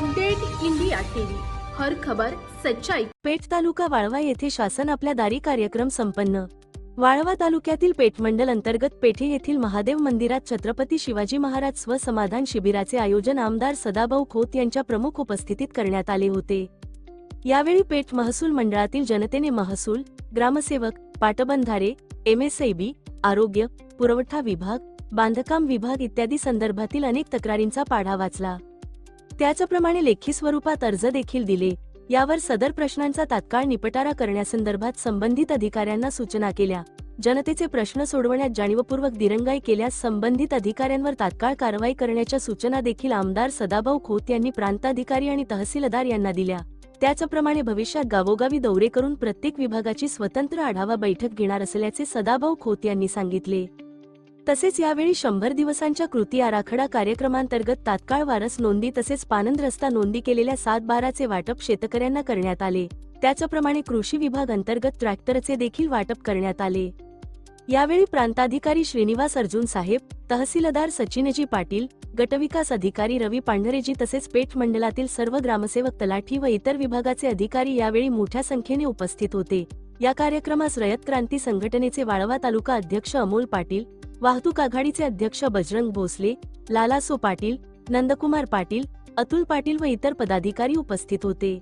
Update India TV. हर खबर सच्चाई. पेठ तालुका वाळवा येथे शासन आपल्या दारी कार्यक्रम संपन्न. वाळवा तालुक्यातील पेठ मंडल अंतर्गत पेठे येथील महादेव मंदिरात छत्रपती शिवाजी महाराज स्वसमाधान शिबिराचे आयोजन आमदार सदाभाऊ खोत यांच्या प्रमुख उपस्थितीत करण्यात आले होते. यावेळी पेठ महसूल मंडळातील जनतेने महसूल ग्रामसेवक पाटबंधारे एमएसआयबी आरोग्य पुरवठा विभाग बांधकाम विभाग इत्यादी संदर्भातील अनेक तक्रारींचा पाढा वाचला. त्याचप्रमाणे लेखी स्वरूपात अर्ज देखील दिले. यावर सदर प्रश्नांचा तात्काळ निपटारा करण्यासंदर्भात संबंधित अधिकाऱ्यांना सूचना केल्या. जनतेचे प्रश्न सोडवण्यात जाणीवपूर्वक दिरंगाई केल्यास संबंधित अधिकाऱ्यांवर तात्काळ कारवाई करण्याच्या सूचना देखील आमदार सदाभाऊ खोत यांनी प्रांताधिकारी आणि तहसीलदार यांना दिल्या. त्याचप्रमाणे भविष्यात गावोगावी दौरे करून प्रत्येक विभागाची स्वतंत्र आढावा बैठक घेणार असल्याचे सदाभाऊ खोत यांनी सांगितले. तसेच यावेळी शंभर दिवसांच्या कृती आराखडा कार्यक्रमांतर्गत तात्काळ वारस नोंदी तसेच पानंद रस्ता नोंदी केलेल्या सात बाराचे वाटप शेतकऱ्यांना करण्यात आले. त्याचप्रमाणे कृषी विभाग अंतर्गत ट्रॅक्टरचे देखील वाटप करण्यात आले. यावेळी प्रांताधिकारी श्रीनिवास अर्जुन साहेब तहसीलदार सचिनजी पाटील गटविकास अधिकारी रवी पांढरेजी तसेच पेठ मंडळातील सर्व ग्रामसेवक तलाठी व इतर विभागाचे अधिकारी यावेळी मोठ्या संख्येने उपस्थित होते. या कार्यक्रमास रयत क्रांती संघटनेचे वाळवा तालुका अध्यक्ष अमोल पाटील वाहतूक आघाडीचे अध्यक्ष बजरंग भोसले लालासो पाटील नंदकुमार पाटील अतुल पाटील व इतर पदाधिकारी उपस्थित होते.